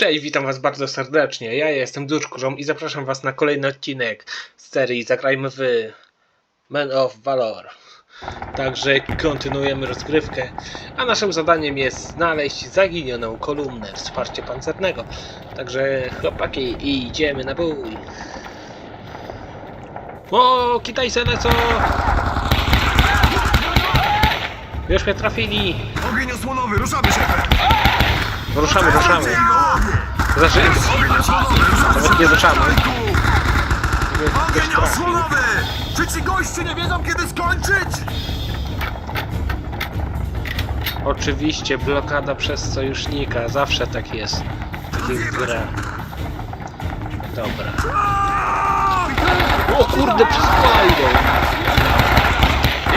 Cześć, witam was bardzo serdecznie. Ja jestem Duszkurzą i zapraszam was na kolejny odcinek z serii Zagrajmy w Man of Valor. Także kontynuujemy rozgrywkę, a naszym zadaniem jest znaleźć zaginioną kolumnę wsparcia pancernego. Także chłopaki, idziemy na bój. O, Kitajce lecą! Już mnie trafili! Ogień osłonowy, ruszamy szefem! Ruszamy, ruszamy. Znaczy, Ogień osłonowy, ruszamy nawet nie ruszamy. Ogień osłonowy! Czy ci goście nie wiedzą kiedy skończyć? Oczywiście blokada przez sojusznika, zawsze tak jest w takich grach. Dobra. O kurde, przez pola idą!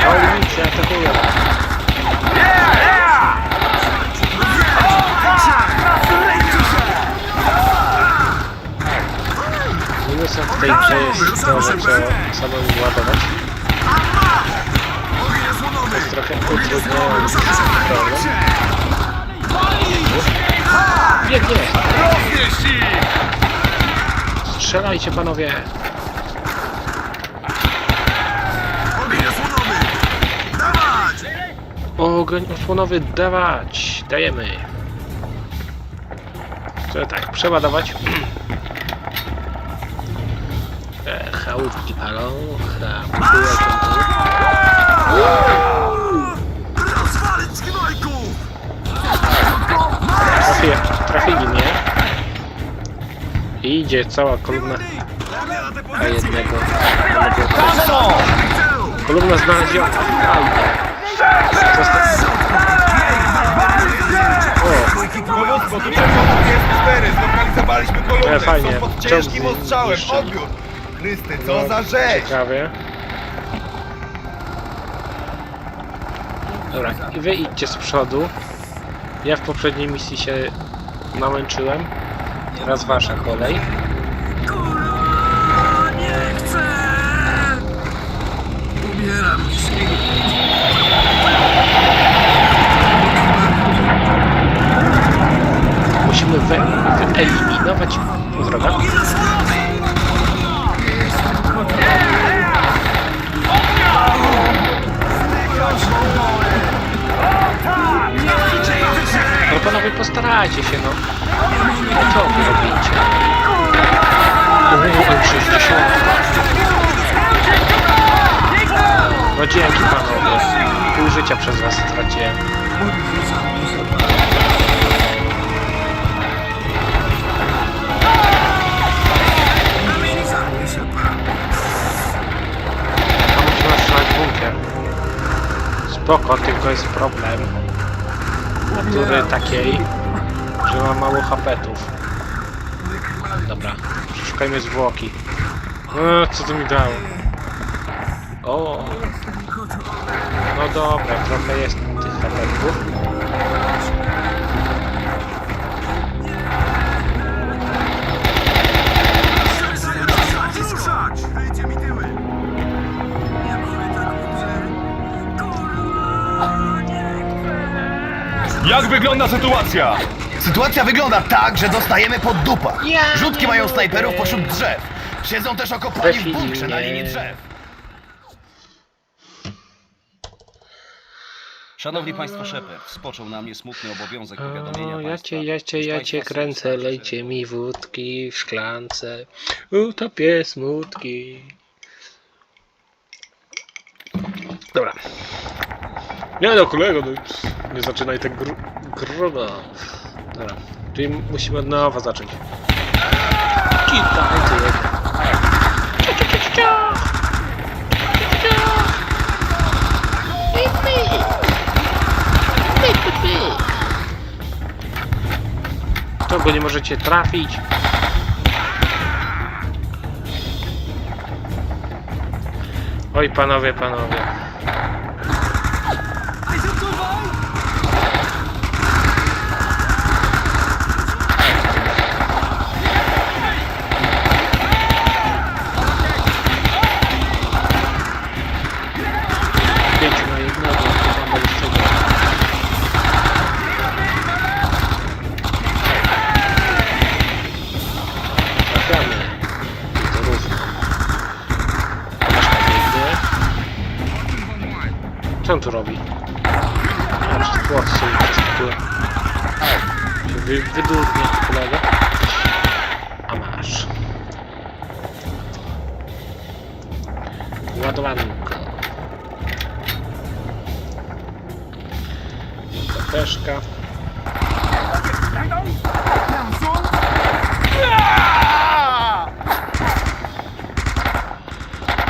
Olnicy atakują. Tej grze jest to, że trzeba samemu ładować. Ogień osłonowy! Trochę utrudniający problem. Biegnie! Strzelajcie panowie! Ogień osłonowy! Dawać! Ogień osłonowy dawać! Dajemy! Co tak, przeładować? Chałupki palą, chałupki lecą tu. Rozwalić gnojków! Trafi, trafili mnie. I idzie cała kolumna a jednego. kolumna znaleziona. Fajnie. Zosta- O, Dowództwo, tu jest 4, zlokalizowaliśmy kolumnę, E, fajnie. są pod ciężkim ostrzałem, niszczą. Odbiór! Krysty, no, co za rzecz! Ciekawie. Dobra, i wy idźcie z przodu. Ja w poprzedniej misji się namęczyłem. Teraz wasza kolej. Nie chcę! Umieram się. Musimy wy wyeliminować wroga. No panowie, postarajcie się, no. No co wy robicie? Uuu, 60. No dzięki panowie. Pół życia przez was straciłem. Spoko, tylko jest problem. Natury takiej, że ma mało hapetów. Dobra, szukajmy zwłoki. Eee, co to mi dało? O! No dobra, trochę jest tych hapetów. Jak wygląda sytuacja? Sytuacja wygląda tak, że dostajemy pod dupa. Ja Rzutki nie mają mogę. snajperów pośród drzew. Siedzą też okopani w bunkrze na Trafili linii mnie. drzew. Szanowni Państwo, Shepard, spoczął na mnie smutny obowiązek powiadomienia O, państwa. jacie, jacie, iż jacie państwa kręcę, lejcie mi wódki w szklance. Utopię smutki. Dobra. Nie no, kolego, no, nie zaczynaj tak gru grubo. Dobra, czyli musimy od nowa zacząć. Pip, pip. To go nie możecie trafić. Oj, panowie, panowie.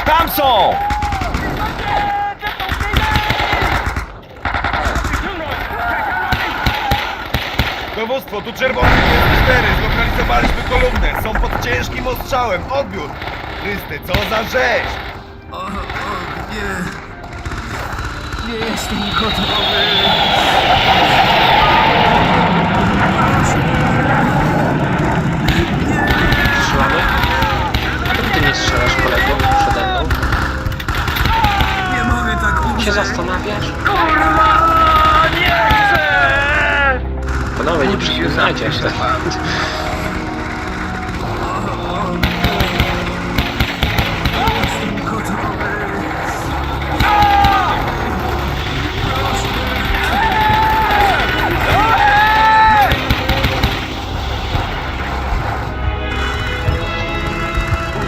Tam są! Dowództwo, tu czerwony 4, zlokalizowaliśmy kolumnę, są pod ciężkim ostrzałem, odbiór! Chrysty, co za rzeź! O, o, nie. Nie jestem gotowy. Się zastanawiasz? Kurwa! Nie chcę! Panowie, nie przyznajcie się.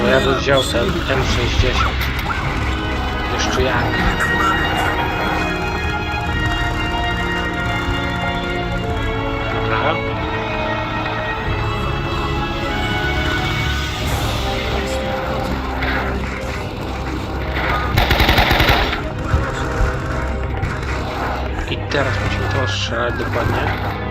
No ja bym wziął ten M60. Jeszcze jak. Dobra. I teraz musimy to strzelać dokładnie.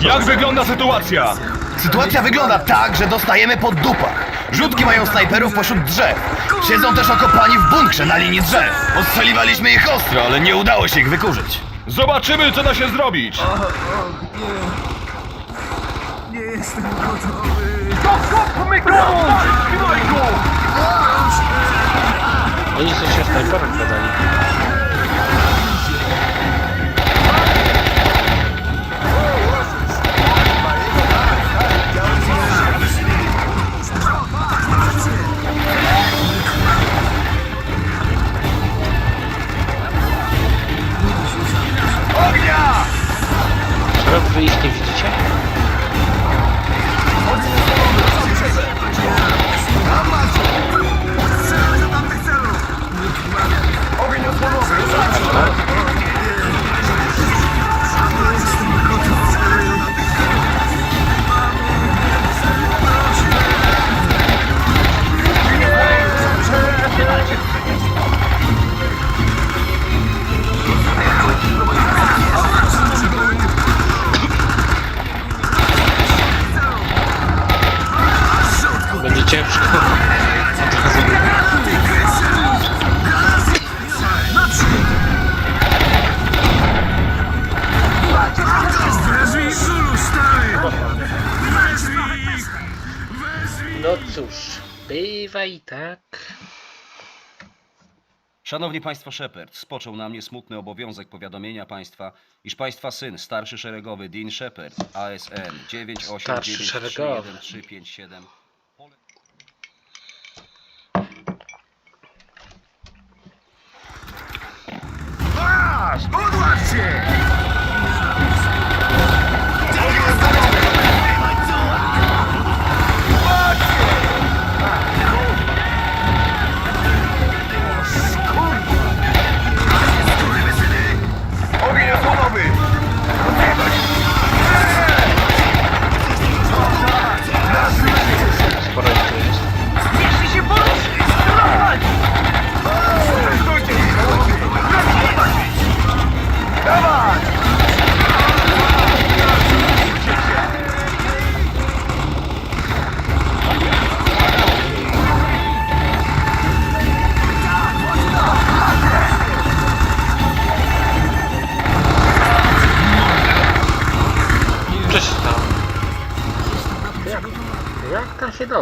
Jak wygląda sytuacja? Sytuacja wygląda tak, że dostajemy po dupach. Rzutki mają snajperów pośród drzew. Siedzą też okopani w bunkrze na linii drzew. Ostrzeliwaliśmy ich ostro, ale nie udało się ich wykurzyć. Zobaczymy, co da się zrobić! O, o, nie. Nie jestem gotowy. Oni coś się snajperem podali. Czy wy ich nie widzicie? Szanowni Państwo Shepard, spoczął na mnie smutny obowiązek powiadomienia Państwa, iż Państwa syn, starszy szeregowy Dean Shepard, ASN Starszy szeregowy. 9893357 Masz! Odłącz się!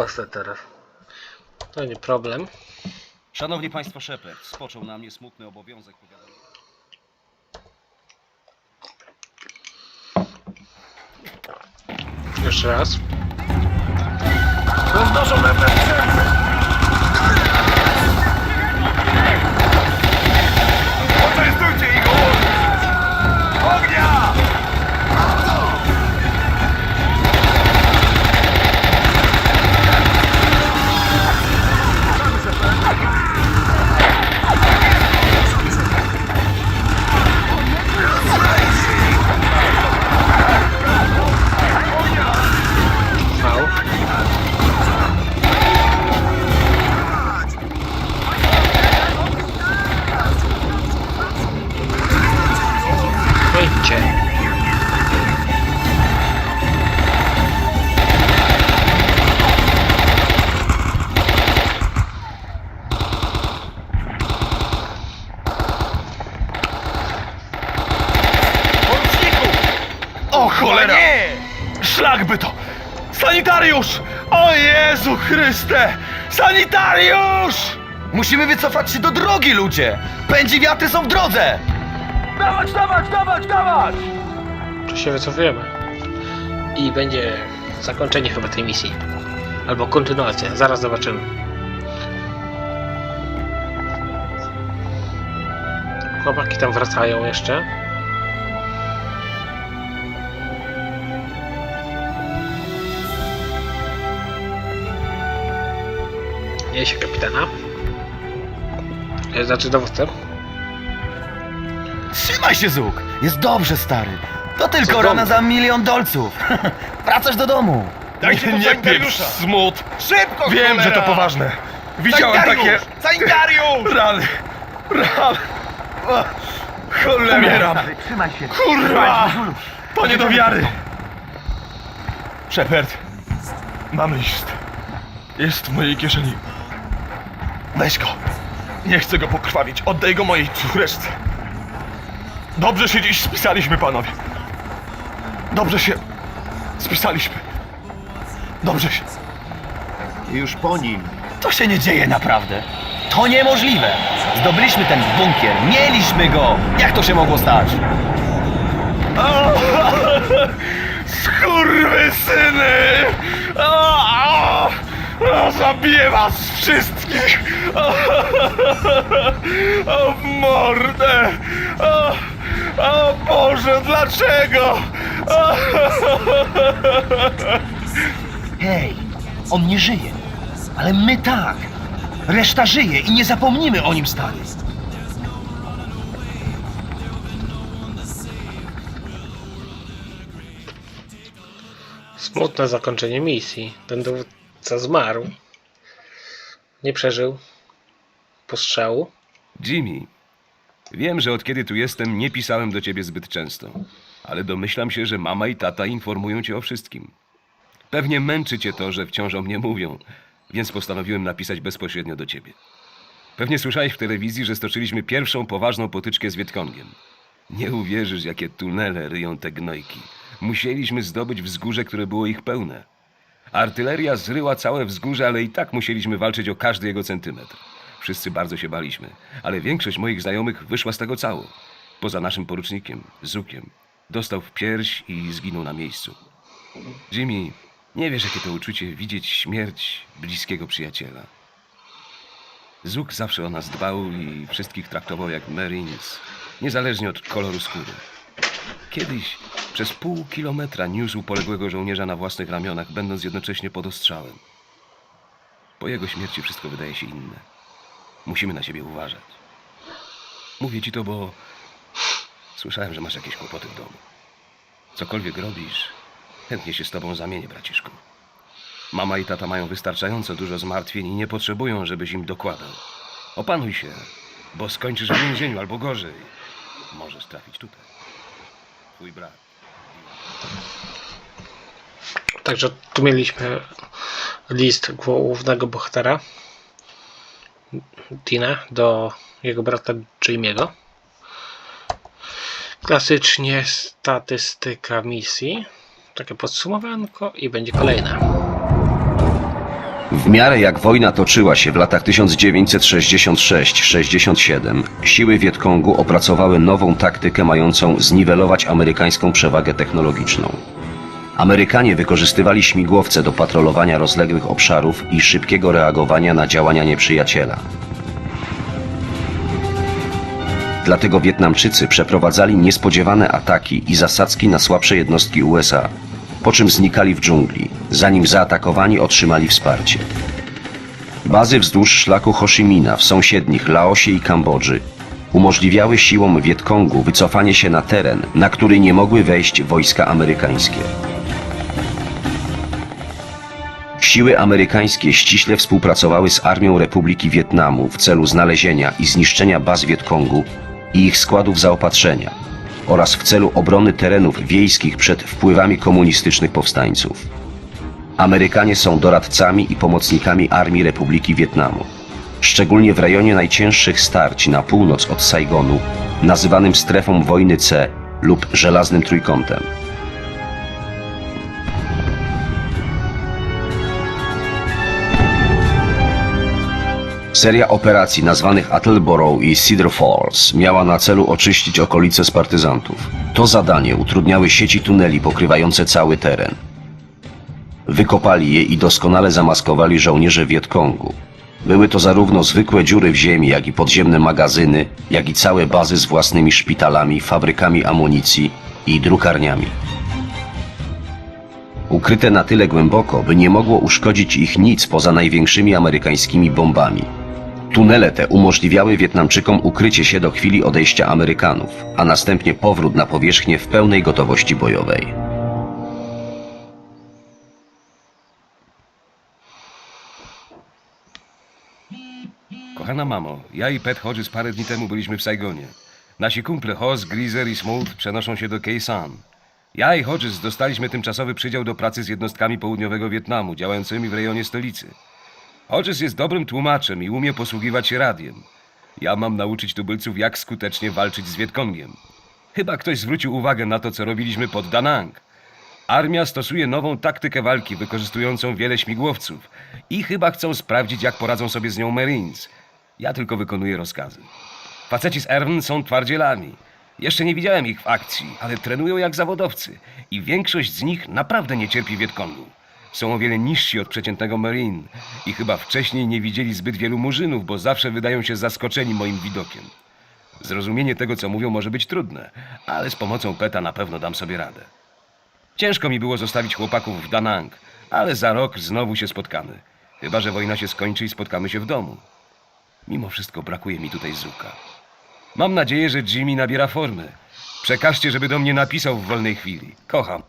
Dostać teraz? To nie problem. Szanowni Państwo Shepard, spoczął na mnie smutny obowiązek powiadomienia. Jeszcze raz. Roznoszą we O cholera! Nie! Szlak by to! Sanitariusz! O Jezu Chryste! Sanitariusz! Musimy wycofać się do drogi, ludzie! Pędzi wiatry są w drodze! Dawać, dawać, dawać, dawać! Czy się wycofujemy? I będzie zakończenie chyba tej misji. Albo kontynuacja. Zaraz zobaczymy. Chłopaki tam wracają jeszcze. Nie się kapitana. E, Znaczy dowódcę. Trzymaj się, Zuk! Jest dobrze, stary. To tylko rana za milion dolców. Wracasz do domu. Dajcie tu sanitariusza! smut! Szybko, Wiem, cholera! że to poważne. Widziałem takie Sanitariusz! Sanitariusz! rany. Rany. O, Cholera. Trzymaj się. Kurwa! To nie do wiary! Shepard, mam list. Jest w mojej kieszeni. Weź go. Nie chcę go pokrwawić. Oddaj go mojej córeczce. Dobrze się dziś spisaliśmy, panowie. Dobrze się spisaliśmy. Dobrze się. Już po nim. To się nie dzieje naprawdę. To niemożliwe. Zdobyliśmy ten bunkier. Mieliśmy go. Jak to się mogło stać? Skurwysyny! O, o, o, zabiję was wszystkich! O, w mordę! O, o Boże, dlaczego? O, Hej, on nie żyje. Ale my tak. Reszta żyje i nie zapomnimy o nim, stary. Smutne zakończenie misji. Ten dowódca zmarł. Nie przeżył postrzału. Jimmy, wiem, że od kiedy tu jestem, nie pisałem do ciebie zbyt często, ale domyślam się, że mama i tata informują cię o wszystkim. Pewnie męczy cię to, że wciąż o mnie mówią, więc postanowiłem napisać bezpośrednio do ciebie. Pewnie słyszałeś w telewizji, że stoczyliśmy pierwszą poważną potyczkę z Wietkongiem. Nie uwierzysz, jakie tunele ryją te gnojki. Musieliśmy zdobyć wzgórze, które było ich pełne. Artyleria zryła całe wzgórze, ale i tak musieliśmy walczyć o każdy jego centymetr. Wszyscy bardzo się baliśmy, ale większość moich znajomych wyszła z tego cało. Poza naszym porucznikiem, Zukiem. Dostał w pierś i zginął na miejscu. Jimmy, nie wiesz, jakie to uczucie widzieć śmierć bliskiego przyjaciela. Zuk zawsze o nas dbał i wszystkich traktował jak Marines, niezależnie od koloru skóry. Kiedyś przez pół kilometra niósł poległego żołnierza na własnych ramionach, będąc jednocześnie pod ostrzałem. Po jego śmierci wszystko wydaje się inne. Musimy na siebie uważać. Mówię ci to, bo słyszałem, że masz jakieś kłopoty w domu. Cokolwiek robisz, chętnie się z tobą zamienię, braciszku. Mama i tata mają wystarczająco dużo zmartwień i nie potrzebują, żebyś im dokładał. Opanuj się, bo skończysz w więzieniu albo gorzej. Możesz trafić tutaj. Twój brat. Także tu mieliśmy list głównego bohatera Dina do jego brata Jamie'ego. Klasycznie statystyka misji. Takie podsumowanko i będzie kolejna. W miarę jak wojna toczyła się w latach 1966-67, siły Wietkongu opracowały nową taktykę mającą zniwelować amerykańską przewagę technologiczną. Amerykanie wykorzystywali śmigłowce do patrolowania rozległych obszarów i szybkiego reagowania na działania nieprzyjaciela. Dlatego Wietnamczycy przeprowadzali niespodziewane ataki i zasadzki na słabsze jednostki USA, po czym znikali w dżungli, zanim zaatakowani otrzymali wsparcie. Bazy wzdłuż szlaku Ho Chi Mina w sąsiednich Laosie i Kambodży umożliwiały siłom Wietkongu wycofanie się na teren, na który nie mogły wejść wojska amerykańskie. Siły amerykańskie ściśle współpracowały z Armią Republiki Wietnamu w celu znalezienia i zniszczenia baz Wietkongu i ich składów zaopatrzenia oraz w celu obrony terenów wiejskich przed wpływami komunistycznych powstańców. Amerykanie są doradcami i pomocnikami Armii Republiki Wietnamu, szczególnie w rejonie najcięższych starć na północ od Saigonu, nazywanym strefą wojny C lub żelaznym trójkątem. Seria operacji nazwanych Attleboro i Cedar Falls miała na celu oczyścić okolice z partyzantów. To zadanie utrudniały sieci tuneli pokrywające cały teren. Wykopali je i doskonale zamaskowali żołnierze Wietkongu. Były to zarówno zwykłe dziury w ziemi, jak i podziemne magazyny, jak i całe bazy z własnymi szpitalami, fabrykami amunicji i drukarniami. Ukryte na tyle głęboko, by nie mogło uszkodzić ich nic poza największymi amerykańskimi bombami. Tunele te umożliwiały Wietnamczykom ukrycie się do chwili odejścia Amerykanów, a następnie powrót na powierzchnię w pełnej gotowości bojowej. Kochana mamo, ja i Pet Hodges parę dni temu byliśmy w Saigonie. Nasi kumple Hoss, Greaser i Smooth przenoszą się do Keisan. Ja i Hodges dostaliśmy tymczasowy przydział do pracy z jednostkami południowego Wietnamu, działającymi w rejonie stolicy. Hodges jest dobrym tłumaczem i umie posługiwać się radiem. Ja mam nauczyć tubylców, jak skutecznie walczyć z Wietkongiem. Chyba ktoś zwrócił uwagę na to, co robiliśmy pod Danang. Armia stosuje nową taktykę walki, wykorzystującą wiele śmigłowców i chyba chcą sprawdzić, jak poradzą sobie z nią Marines. Ja tylko wykonuję rozkazy. Faceci z Erwin są twardzielami. Jeszcze nie widziałem ich w akcji, ale trenują jak zawodowcy i większość z nich naprawdę nie cierpi Wietkongu. Są o wiele niżsi od przeciętnego Marine i chyba wcześniej nie widzieli zbyt wielu murzynów, bo zawsze wydają się zaskoczeni moim widokiem. Zrozumienie tego, co mówią, może być trudne, ale z pomocą Peta na pewno dam sobie radę. Ciężko mi było zostawić chłopaków w Danang, ale za rok znowu się spotkamy. Chyba, że wojna się skończy i spotkamy się w domu. Mimo wszystko brakuje mi tutaj Zuka. Mam nadzieję, że Jimmy nabiera formy. Przekażcie, żeby do mnie napisał w wolnej chwili. Kocham.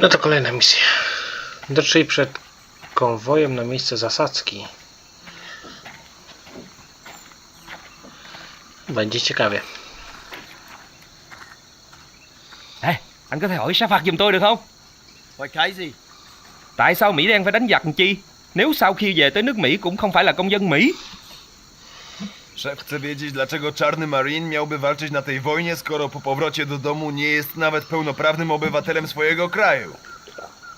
No to kolejna misja. Dotrzeli przed konwojem na miejsce zasadzki. Będzie ciekawie. Ê, anh có thể hỏi sa phạt giùm tôi được không? Hỏi cái gì? Tại sao Mỹ đen phải đánh giặc chi? Nếu sau khi về tới nước Mỹ cũng không phải là công dân Mỹ. Szef chce wiedzieć, dlaczego czarny Marine miałby walczyć na tej wojnie, skoro po powrocie do domu nie jest nawet pełnoprawnym obywatelem swojego kraju.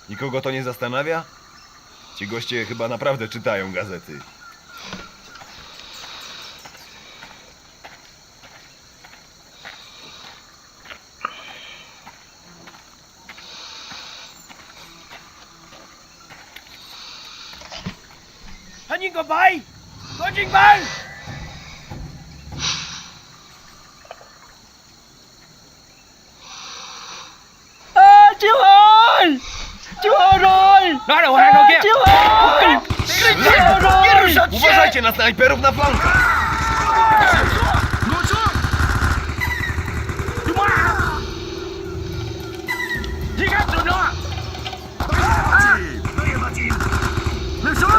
Nikogo to nie zastanawia? Ci goście chyba naprawdę czytają gazety. Như có bay! Có rồi kia. Chiếu ơi! Chiếu rồi! Uważajcie na snajperów na flankach! Giết hết tụi nó! Lên xuống!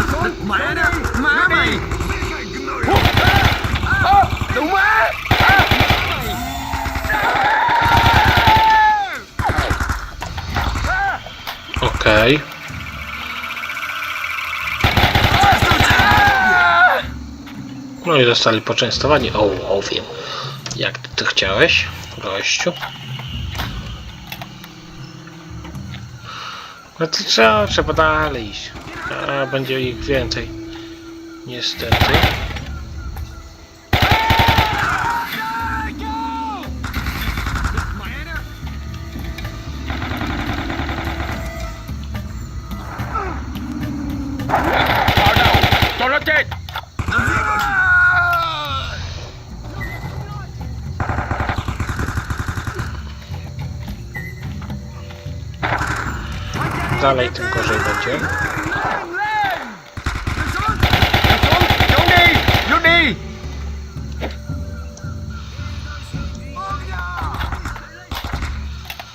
No i zostali poczęstowani ołowiem. Jak ty chciałeś, gościu? No to trzeba, trzeba dalej iść. A, będzie ich więcej. Niestety. Dalej tym gorzej będzie.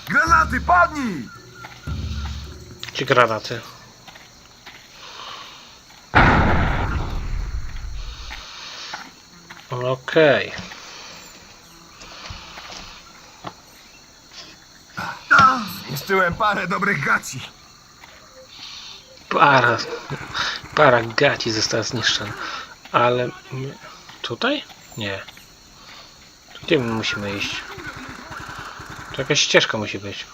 Granaty, padnij! Ci granaty. Okej. Zniszczyłem parę dobrych gaci. Para. Para gaci została zniszczona. Ale. Tutaj? Nie. Gdzie my musimy iść? Tu jakaś ścieżka musi być.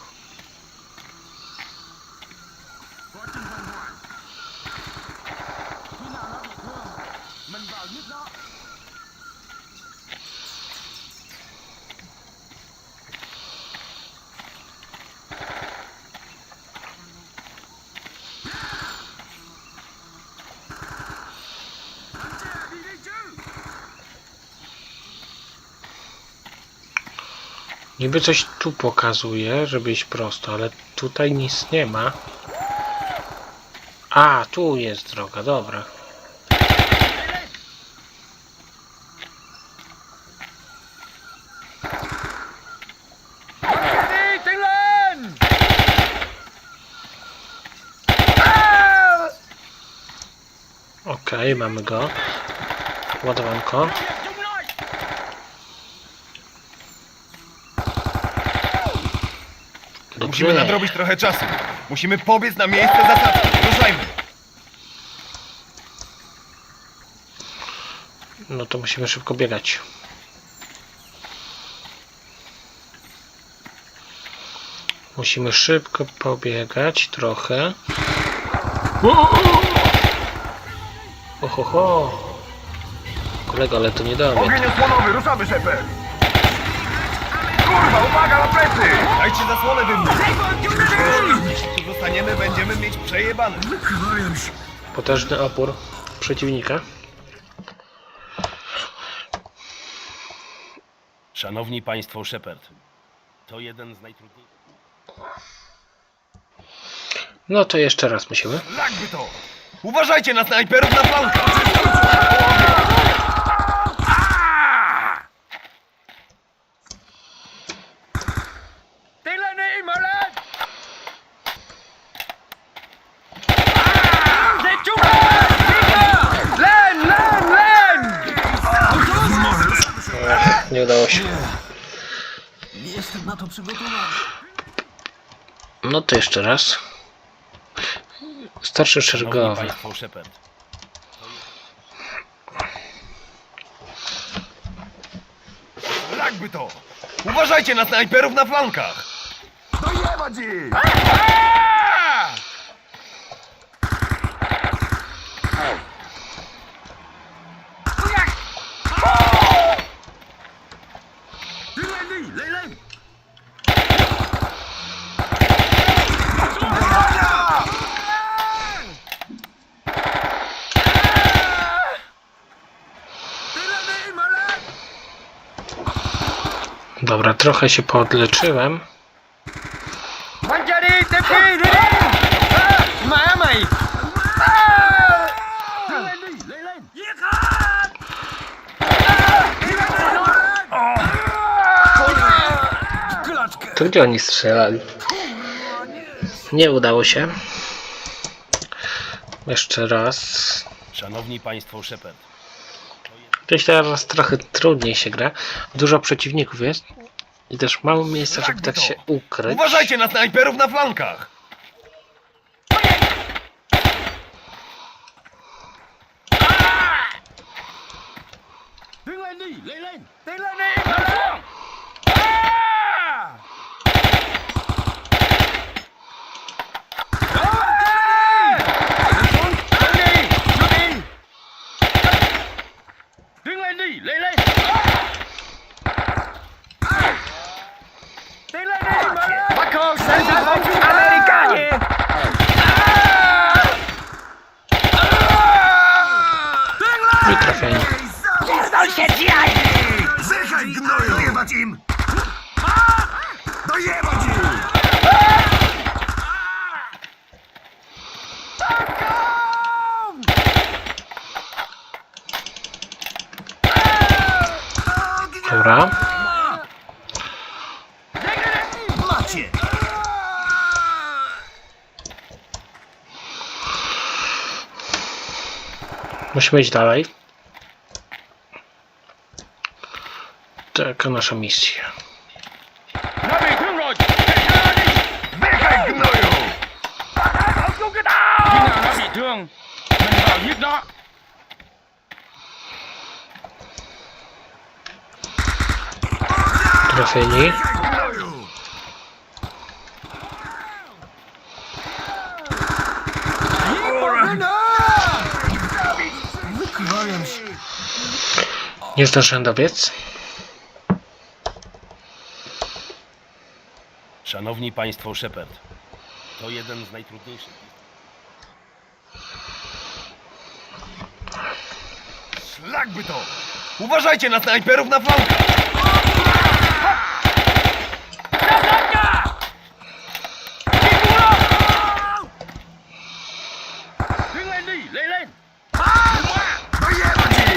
Niby coś tu pokazuje, żeby iść prosto, ale tutaj nic nie ma. A, tu jest droga, dobra. Okej, mamy go. Ładowanko. Musimy Dobrze. nadrobić trochę czasu. Musimy pobiec na miejsce zasadzki. Ruszajmy. No to musimy szybko biegać. Musimy szybko pobiegać trochę. Ohoho. Kolego, ale to nie mnie. Ogień osłonowy, ruszamy, Shepard! Kurwa, uwaga na plecy! Dajcie zasłonę dymną! Tu zostaniemy, będziemy mieć przejebane. Potężny opór przeciwnika. Szanowni Państwo Shepard, to jeden z najtrudniejszych... No to jeszcze raz musimy. Jakby to! Uważajcie na snajperów na flankach! Tiến lên đi mở lên Đi xuống lên Lên lên lên Ech, nie udało się. Jestem na to przygotowany. No to jeszcze raz. Starszy szeregowy. Jakby to! Uważajcie na snajperów na flankach! Dojebać ich! Tiến lên đi, lấy lên. Tiến lên đi, mở lên. Dobra, trochę się podleczyłem. Bắn cha đi Tiếp đi đi à, Má mày Tiến lên đi, lấy lên. Giết hết. Klaczkę. To gdzie oni strzelali? Nie udało się. Jeszcze raz. Szanowni Państwo Shepard, Gdzieś teraz trochę trudniej się gra. Dużo przeciwników jest. I też mało miejsca, żeby tak się ukryć. Uważajcie na snajperów na flankach! Tiến lên đi, lấy lên. Tiến lên đi lên Musimy iść dalej. Taka nasza misja. Nó Nie zdążyłem dobiec. Szanowni Państwo Shepard, to jeden z najtrudniejszych. Szlak by to! Uważajcie na snajperów na flankach! Đứng lên đi, lên lên. Dojebać im!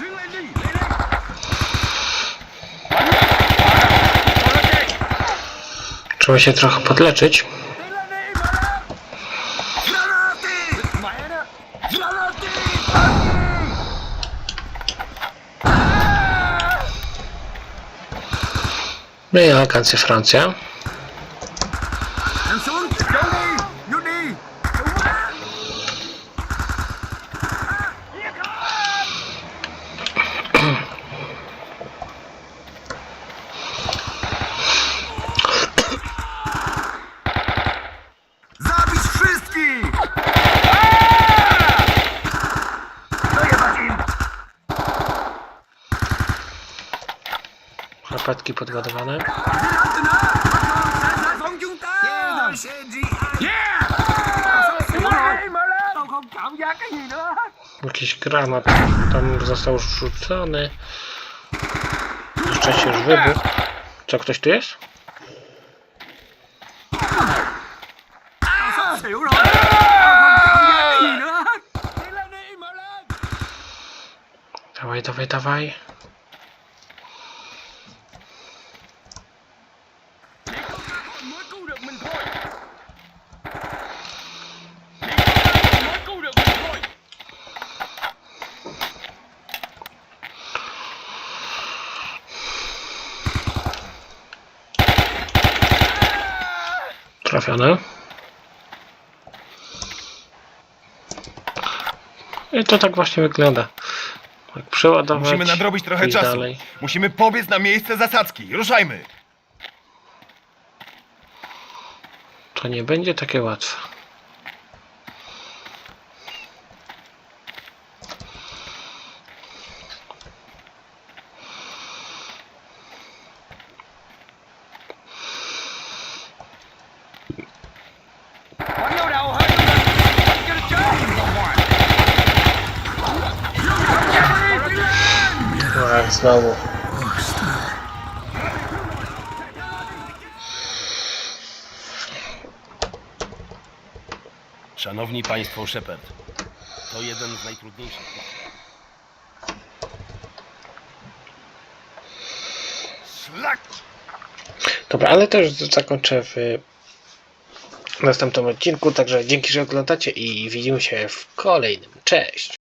Đứng lên đi, lên lên. Bắn nó. Cho nó chạy. Trzeba się trochę podleczyć. No i elegancję Francja. Jakiś granat tam został rzucony. Jeszcze się już wybuchł. Co, ktoś tu jest? Sắp xỉu rồi! Tôi không cảm giác cái gì nữa hết! Tiến lên đi, mà lên. Dawaj, dawaj, dawaj. mới cứu được mình thôi Chỉ có ta mới cứu được mình thôi Trafione. I to tak właśnie wygląda. Tak przeładować. Musimy nadrobić trochę iść czasu. dalej. Musimy pobiec na miejsce zasadzki. Ruszajmy! To nie będzie takie łatwe. Państwo Shepard, to jeden z najtrudniejszych. Szlak! Dobra, ale to już zakończę w następnym odcinku. Także dzięki, że oglądacie i widzimy się w kolejnym. Cześć!